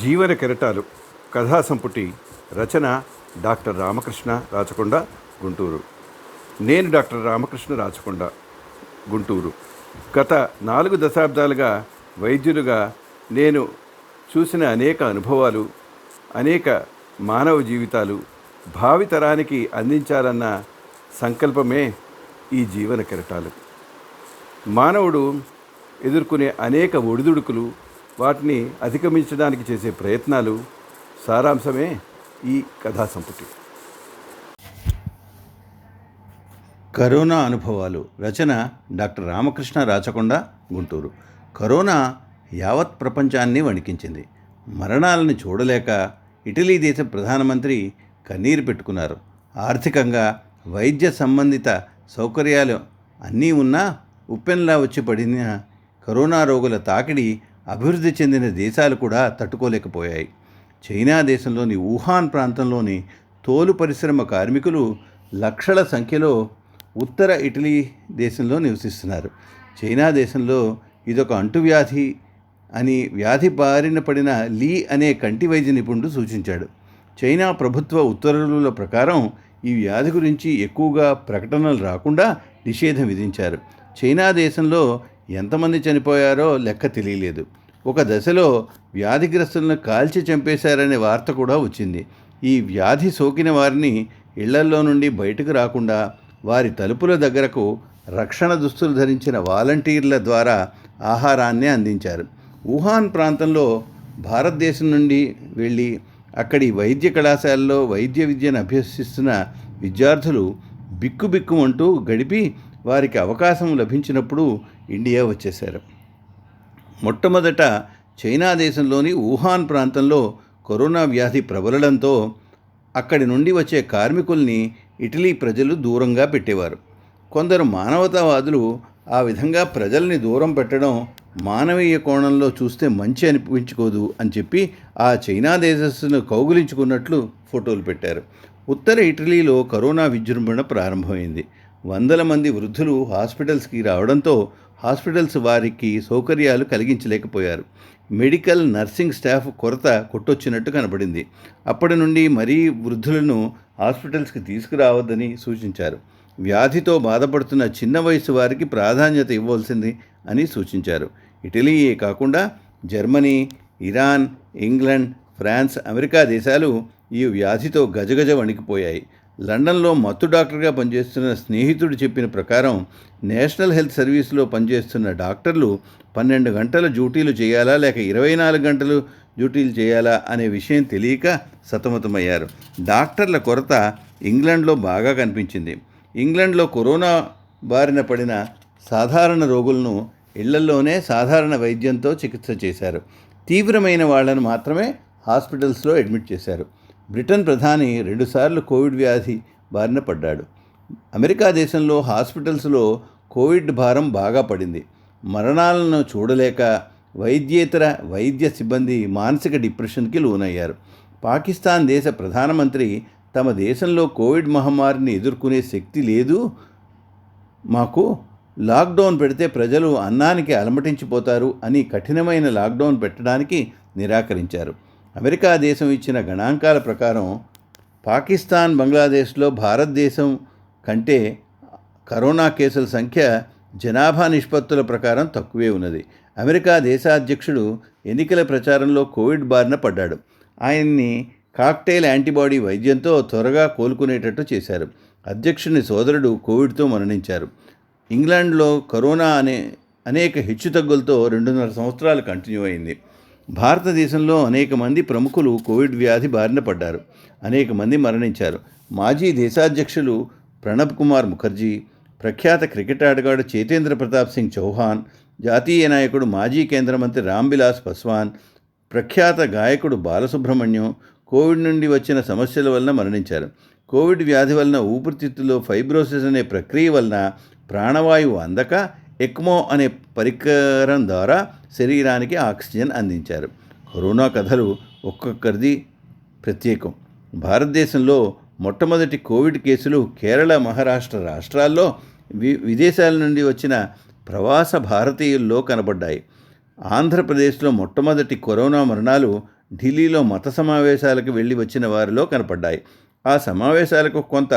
జీవన కెరటాలు కథా సంపుటి రచన డాక్టర్ రామకృష్ణ రాచకొండ గుంటూరు. నేను డాక్టర్ రామకృష్ణ రాచకొండ గుంటూరు. గత నాలుగు దశాబ్దాలుగా వైద్యులుగా నేను చూసిన అనేక అనుభవాలు అనేక మానవ జీవితాలు భావితరానికి అందించాలన్న సంకల్పమే ఈ జీవన కెరటాలు. మానవుడు ఎదుర్కొనే అనేక ఒడిదుడుకులు వాటిని అధిగమించడానికి చేసే ప్రయత్నాలు సారాంశమే ఈ కథా సంపుటి కరోనా అనుభవాలు. రచన డాక్టర్ రామకృష్ణ రాచకొండ గుంటూరు. కరోనా యావత్ ప్రపంచాన్ని వణికించింది. మరణాలను చూడలేక ఇటలీ దేశ ప్రధానమంత్రి కన్నీరు పెట్టుకున్నారు. ఆర్థికంగా వైద్య సంబంధిత సౌకర్యాలు అన్నీ ఉన్నా ఉప్పెన్లా వచ్చి పడిన కరోనా రోగుల తాకిడి అభివృద్ధి చెందిన దేశాలు కూడా తట్టుకోలేకపోయాయి. చైనా దేశంలోని వుహాన్ ప్రాంతంలోని తోలు పరిశ్రమ కార్మికులు లక్షల సంఖ్యలో ఉత్తర ఇటలీ దేశంలో నివసిస్తున్నారు. చైనా దేశంలో ఇదొక అంటువ్యాధి అని వ్యాధి బారిన పడిన లీ అనే కంటి వైద్య నిపుణుడు సూచించాడు. చైనా ప్రభుత్వ ఉత్తర్వుల ప్రకారం ఈ వ్యాధి గురించి ఎక్కువగా ప్రకటనలు రాకుండా నిషేధం విధించారు. చైనా దేశంలో ఎంతమంది చనిపోయారో లెక్క తెలియలేదు. ఒక దశలో వ్యాధిగ్రస్తులను కాల్చి చంపేశారనే వార్త కూడా వచ్చింది. ఈ వ్యాధి సోకిన వారిని ఇళ్ళల్లో నుండి బయటకు రాకుండా వారి తలుపుల దగ్గరకు రక్షణ దుస్తులు ధరించిన వాలంటీర్ల ద్వారా ఆహారాన్ని అందించారు. వుహాన్ ప్రాంతంలో భారతదేశం నుండి వెళ్ళి అక్కడి వైద్య కళాశాలలో వైద్య విద్యను అభ్యసిస్తున్న విద్యార్థులు బిక్కుబిక్కుమంటూ గడిపి వారికి అవకాశం లభించినప్పుడు ఇండియా వచ్చేశారు. మొట్టమొదట చైనా దేశంలోని వుహాన్ ప్రాంతంలో కరోనా వ్యాధి ప్రబలడంతో అక్కడి నుండి వచ్చే కార్మికుల్ని ఇటలీ ప్రజలు దూరంగా పెట్టేవారు. కొందరు మానవతావాదులు ఆ విధంగా ప్రజల్ని దూరం పెట్టడం మానవీయ కోణంలో చూస్తే మంచి అనిపించుకోదు అని చెప్పి ఆ చైనా దేశస్సును కౌగులించుకున్నట్లు ఫోటోలు పెట్టారు. ఉత్తర ఇటలీలో కరోనా విజృంభణ ప్రారంభమైంది. వందల మంది వృద్ధులు హాస్పిటల్స్కి రావడంతో హాస్పిటల్స్ వారికి సౌకర్యాలు కలిగించలేకపోయారు. మెడికల్ నర్సింగ్ స్టాఫ్ కొరత కొట్టొచ్చినట్టు కనబడింది. అప్పటి నుండి మరీ వృద్ధులను హాస్పిటల్స్కి తీసుకురావద్దని సూచించారు. వ్యాధితో బాధపడుతున్న చిన్న వయసు వారికి ప్రాధాన్యత ఇవ్వాల్సింది అని సూచించారు. ఇటలీయే కాకుండా Germany Iran England France America దేశాలు ఈ వ్యాధితో గజగజ వణికిపోయాయి. లండన్లో మత్తు డాక్టర్గా పనిచేస్తున్న స్నేహితుడు చెప్పిన ప్రకారం నేషనల్ హెల్త్ సర్వీస్లో పనిచేస్తున్న డాక్టర్లు పన్నెండు గంటల డ్యూటీలు చేయాలా లేక ఇరవై నాలుగు గంటలు డ్యూటీలు చేయాలా అనే విషయం తెలియక సతమతమయ్యారు. డాక్టర్ల కొరత ఇంగ్లాండ్లో బాగా కనిపించింది. ఇంగ్లాండ్లో కరోనా బారిన పడిన సాధారణ రోగులను ఇళ్ళలోనే సాధారణ వైద్యంతో చికిత్స చేశారు. తీవ్రమైన వాళ్ళను మాత్రమే హాస్పిటల్స్లో అడ్మిట్ చేశారు. బ్రిటన్ ప్రధాని రెండుసార్లు కోవిడ్ వ్యాధి బారిన పడ్డాడు. అమెరికా దేశంలో హాస్పిటల్స్లో కోవిడ్ భారం బాగా పడింది. మరణాలను చూడలేక వైద్యేతర వైద్య సిబ్బంది మానసిక డిప్రెషన్కి లోనయ్యారు. పాకిస్తాన్ దేశ ప్రధానమంత్రి తమ దేశంలో కోవిడ్ మహమ్మారిని ఎదుర్కొనే శక్తి లేదు. మాకు లాక్డౌన్ పెడితే ప్రజలు అన్నానికి అలమటించిపోతారు అని కఠినమైన లాక్డౌన్ పెట్టడానికి నిరాకరించారు. అమెరికా దేశం ఇచ్చిన గణాంకాల ప్రకారం పాకిస్తాన్ బంగ్లాదేశ్లో భారతదేశం కంటే కరోనా కేసుల సంఖ్య జనాభా నిష్పత్తుల ప్రకారం తక్కువే ఉన్నది. అమెరికా దేశాధ్యక్షుడు ఎన్నికల ప్రచారంలో కోవిడ్ బారిన పడ్డాడు. ఆయన్ని కాక్టైల్ యాంటీబాడీ వైద్యంతో త్వరగా కోలుకునేటట్టు చేశారు. అధ్యక్షుని సోదరుడు కోవిడ్తో మరణించారు. ఇంగ్లాండ్లో కరోనా అనే అనేక హెచ్చుతగ్గులతో రెండున్నర సంవత్సరాలు కంటిన్యూ అయింది. భారతదేశంలో అనేక మంది ప్రముఖులు కోవిడ్ వ్యాధి బారిన పడ్డారు. అనేక మంది మరణించారు. మాజీ దేశాధ్యక్షులు ప్రణబ్ కుమార్ ముఖర్జీ ప్రఖ్యాత క్రికెట్ ఆటగాడు చేతేంద్ర ప్రతాప్ సింగ్ చౌహాన్ జాతీయ నాయకుడు మాజీ కేంద్ర మంత్రి రామ్విలాస్ పస్వాన్ ప్రఖ్యాత గాయకుడు బాలసుబ్రహ్మణ్యం కోవిడ్ నుండి వచ్చిన సమస్యల వలన మరణించారు. కోవిడ్ వ్యాధి వలన ఊపిరితిత్తులో ఫైబ్రోసిస్ అనే ప్రక్రియ వలన ప్రాణవాయువు అందక ఎక్మో అనే పరికరం ద్వారా శరీరానికి ఆక్సిజన్ అందించారు. కరోనా కథలు ఒక్కొక్కరిది ప్రత్యేకం. భారతదేశంలో మొట్టమొదటి కోవిడ్ కేసులు కేరళ మహారాష్ట్ర రాష్ట్రాల్లో వి విదేశాల నుండి వచ్చిన ప్రవాస భారతీయుల్లో కనబడ్డాయి. ఆంధ్రప్రదేశ్లో మొట్టమొదటి కరోనా మరణాలు ఢిల్లీలో మత సమావేశాలకు వెళ్ళి వచ్చిన వారిలో కనపడ్డాయి. ఆ సమావేశాలకు కొంత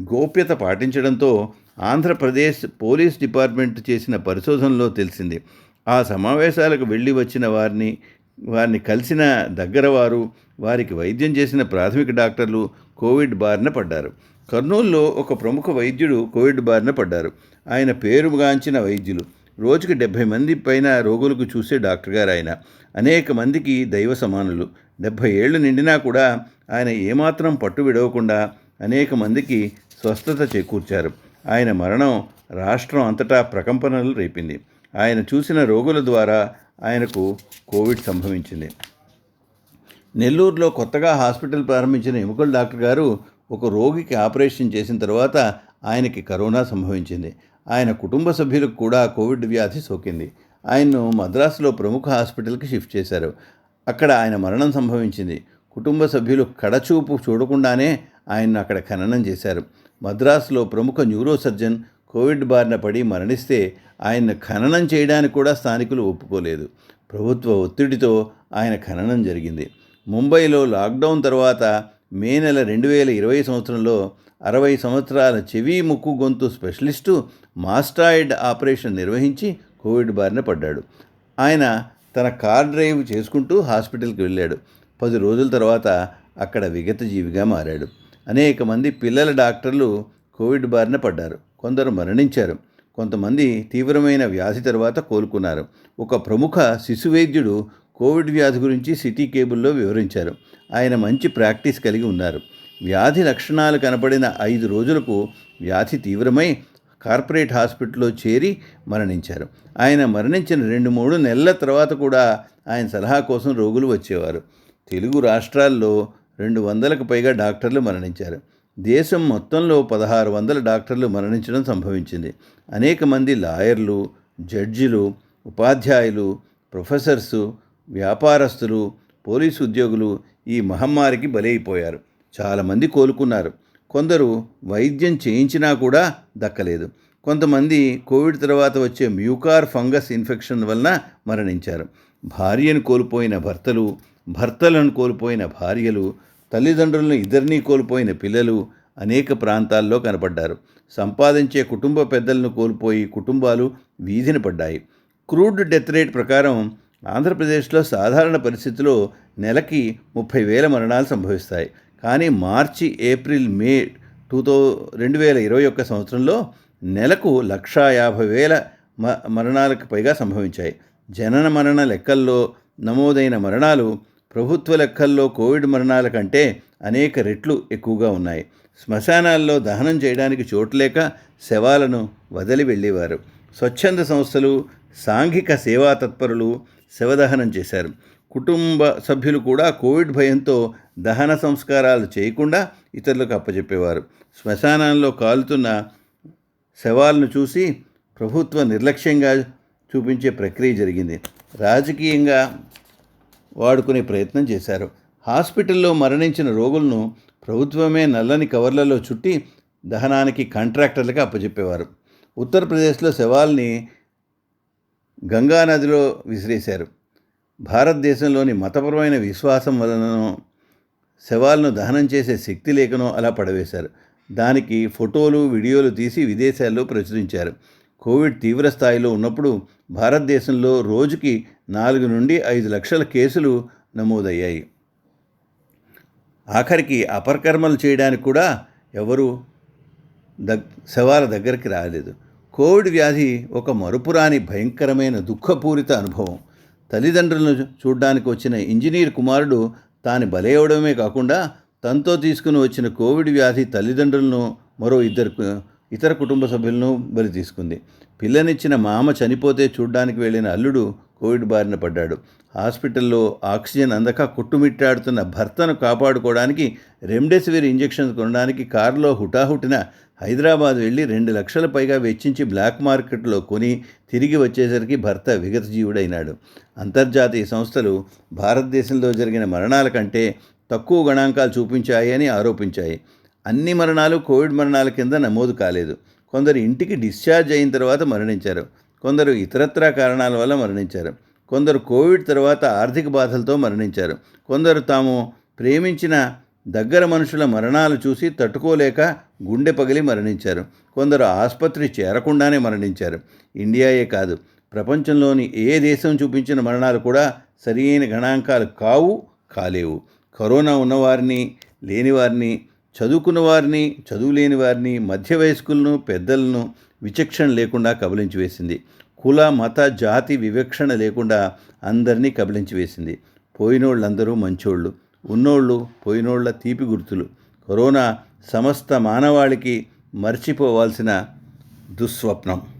గోప్యత పాటించడంతో ఆంధ్రప్రదేశ్ పోలీస్ డిపార్ట్మెంట్ చేసిన పరిశోధనలో తెలిసింది. ఆ సమావేశాలకు వెళ్ళి వచ్చిన వారిని వారిని కలిసిన దగ్గర వారు వారికి వైద్యం చేసిన ప్రాథమిక డాక్టర్లు కోవిడ్ బారిన పడ్డారు. కర్నూలులో ఒక ప్రముఖ వైద్యుడు కోవిడ్ బారిన పడ్డారు. ఆయన పేరుగాంచిన వైద్యులు. రోజుకి డెబ్భై మంది పైన రోగులకు చూసే డాక్టర్ గారు ఆయన అనేక మందికి దైవ సమానులు. డెబ్భై ఏళ్ళు నిండినా కూడా ఆయన ఏమాత్రం పట్టు విడవకుండా అనేక మందికి స్వస్థత చేకూర్చారు. ఆయన మరణం రాష్ట్రం అంతటా ప్రకంపనలు రేపింది. ఆయన చూసిన రోగుల ద్వారా ఆయనకు కోవిడ్ సంభవించింది. నెల్లూరులో కొత్తగా హాస్పిటల్ ప్రారంభించిన ఎముకల డాక్టర్ గారు ఒక రోగికి ఆపరేషన్ చేసిన తర్వాత ఆయనకి కరోనా సంభవించింది. ఆయన కుటుంబ సభ్యులకు కూడా కోవిడ్ వ్యాధి సోకింది. ఆయన్ను మద్రాసులో ప్రముఖ హాస్పిటల్కి షిఫ్ట్ చేశారు. అక్కడ ఆయన మరణం సంభవించింది. కుటుంబ సభ్యులు కడచూపు చూడకుండానే ఆయన్ను అక్కడ ఖననం చేశారు. మద్రాసులో ప్రముఖ న్యూరో సర్జన్ కోవిడ్ బారిన పడి మరణిస్తే ఆయన్ను ఖననం చేయడానికి కూడా స్థానికులు ఒప్పుకోలేదు. ప్రభుత్వ ఒత్తిడితో ఆయన ఖననం జరిగింది. ముంబైలో లాక్డౌన్ తర్వాత మే నెల రెండు వేల ఇరవై సంవత్సరంలో అరవై సంవత్సరాల చెవి ముక్కు గొంతు స్పెషలిస్టు మాస్టాయిడ్ ఆపరేషన్ నిర్వహించి కోవిడ్ బారిన పడ్డాడు. ఆయన తన కార్ డ్రైవ్ చేసుకుంటూ హాస్పిటల్కి వెళ్ళాడు. పది రోజుల తర్వాత అక్కడ విగత జీవిగా మారాడు. అనేక మంది పిల్లల డాక్టర్లు కోవిడ్ బారిన పడ్డారు. కొందరు మరణించారు. కొంతమంది తీవ్రమైన వ్యాధి తర్వాత కోలుకున్నారు. ఒక ప్రముఖ శిశు వైద్యుడు కోవిడ్ వ్యాధి గురించి సిటీ కేబుల్లో వివరించారు. ఆయన మంచి ప్రాక్టీస్ కలిగి ఉన్నారు. వ్యాధి లక్షణాలు కనపడిన ఐదు రోజులకు వ్యాధి తీవ్రమై కార్పొరేట్ హాస్పిటల్లో చేరి మరణించారు. ఆయన మరణించిన రెండు మూడు నెలల తర్వాత కూడా ఆయన సలహా కోసం రోగులు వచ్చేవారు. తెలుగు రాష్ట్రాల్లో రెండు వందలకు పైగా డాక్టర్లు మరణించారు. దేశం మొత్తంలో పదహారు వందల డాక్టర్లు మరణించడం సంభవించింది. అనేక మంది లాయర్లు జడ్జిలు ఉపాధ్యాయులు ప్రొఫెసర్సు వ్యాపారస్తులు పోలీసు ఉద్యోగులు ఈ మహమ్మారికి బలైపోయారు. చాలామంది కోలుకున్నారు. కొందరు వైద్యం చేయించినా కూడా దక్కలేదు. కొంతమంది కోవిడ్ తర్వాత వచ్చే మ్యూకార్ ఫంగస్ ఇన్ఫెక్షన్ వలన మరణించారు. భార్యను కోల్పోయిన భర్తలు భర్తలను కోల్పోయిన భార్యలు తల్లిదండ్రులను ఇద్దరినీ కోల్పోయిన పిల్లలు అనేక ప్రాంతాల్లో కనపడ్డారు. సంపాదించే కుటుంబ పెద్దలను కోల్పోయి కుటుంబాలు వీధిన పడ్డాయి. క్రూడ్ డెత్ రేట్ ప్రకారం ఆంధ్రప్రదేశ్లో సాధారణ పరిస్థితిలో నెలకి ముప్పై వేల మరణాలు సంభవిస్తాయి. కానీ మార్చి ఏప్రిల్ మే టూ థౌ రెండు వేల ఇరవై ఒక్క సంవత్సరంలో నెలకు లక్షా యాభై వేల మ మరణాలకు పైగా సంభవించాయి. జనన మరణ లెక్కల్లో నమోదైన మరణాలు ప్రభుత్వ లెక్కల్లో కోవిడ్ మరణాల కంటే అనేక రెట్లు ఎక్కువగా ఉన్నాయి. శ్మశానాల్లో దహనం చేయడానికి చోట్లేక శవాలను వదిలి వెళ్ళేవారు. స్వచ్ఛంద సంస్థలు సాంఘిక సేవా తత్పరులు శవదహనం చేశారు. కుటుంబ సభ్యులు కూడా కోవిడ్ భయంతో దహన సంస్కారాలు చేయకుండా ఇతరులకు అప్పచెప్పేవారు శ్మశానాల్లో కాలుతున్న శవాలను చూసి ప్రభుత్వ నిర్లక్ష్యంగా చూపించే ప్రక్రియ జరిగింది. రాజకీయంగా వాడుకునే ప్రయత్నం చేశారు. హాస్పిటల్లో మరణించిన రోగులను ప్రభుత్వమే నల్లని కవర్లలో చుట్టి దహనానికి కాంట్రాక్టర్లకు అప్పచెప్పేవారు ఉత్తరప్రదేశ్లో శవాల్ని గంగానదిలో విసిరేశారు. భారతదేశంలోని మతపరమైన విశ్వాసం వలననో శవాలను దహనం చేసే శక్తి లేకనో అలా పడవేశారు. దానికి ఫోటోలు వీడియోలు తీసి విదేశాల్లో ప్రచురించారు. కోవిడ్ తీవ్ర స్థాయిలో ఉన్నప్పుడు భారతదేశంలో రోజుకి నాలుగు నుండి ఐదు లక్షల కేసులు నమోదయ్యాయి. ఆఖరికి అపరకర్మలు చేయడానికి కూడా ఎవరు దగ్ శవాల దగ్గరికి రాలేదు. కోవిడ్ వ్యాధి ఒక మరుపురాని భయంకరమైన దుఃఖపూరిత అనుభవం. తల్లిదండ్రులను చూడడానికి వచ్చిన ఇంజనీర్ కుమారుడు తాను బలయవడమే కాకుండా తనతో తీసుకుని వచ్చిన కోవిడ్ వ్యాధి తల్లిదండ్రులను మరో ఇద్దరు ఇతర కుటుంబ సభ్యులను బలి తీసుకుంది. పిల్లనిచ్చిన మామ చనిపోతే చూడ్డానికి వెళ్ళిన అల్లుడు కోవిడ్ బారిన పడ్డాడు. హాస్పిటల్లో ఆక్సిజన్ అందక కొట్టుమిట్టాడుతున్న భర్తను కాపాడుకోవడానికి రెమ్డెసివిర్ ఇంజెక్షన్ కొనడానికి కారులో హుటాహుటిన హైదరాబాద్ వెళ్ళి రెండు లక్షల పైగా వెచ్చించి బ్లాక్ మార్కెట్లో కొని తిరిగి వచ్చేసరికి భర్త విగతజీవుడైనాడు. అంతర్జాతీయ సంస్థలు భారతదేశంలో జరిగిన మరణాల కంటే తక్కువ గణాంకాలు చూపించాయని ఆరోపించాయి. అన్ని మరణాలు కోవిడ్ మరణాల కింద నమోదు కాలేదు. కొందరు ఇంటికి డిశ్చార్జ్ అయిన తర్వాత మరణించారు. కొందరు ఇతరత్రా కారణాల వల్ల మరణించారు. కొందరు కోవిడ్ తర్వాత ఆర్థిక బాధలతో మరణించారు. కొందరు తాము ప్రేమించిన దగ్గర మనుషుల మరణాలు చూసి తట్టుకోలేక గుండె పగిలి మరణించారు. కొందరు ఆసుపత్రి చేరకుండానే మరణించారు. ఇండియాయే కాదు ప్రపంచంలోని ఏ దేశం చూపించిన మరణాలు కూడా సరియైన గణాంకాలు కావు కాలేవు. కరోనా ఉన్నవారిని లేనివారిని చదువుకున్న వారిని చదువులేని వారిని మధ్య వయస్కులను పెద్దలను విచక్షణ లేకుండా కబలించి వేసింది. కుల మత జాతి వివక్షణ లేకుండా అందరినీ కబలించి వేసింది. పోయినోళ్ళందరూ మంచోళ్ళు. ఉన్నోళ్ళు పోయినోళ్ళ తీపి గుర్తులు. కరోనా సమస్త మానవాళికి మర్చిపోవాల్సిన దుస్వప్నం.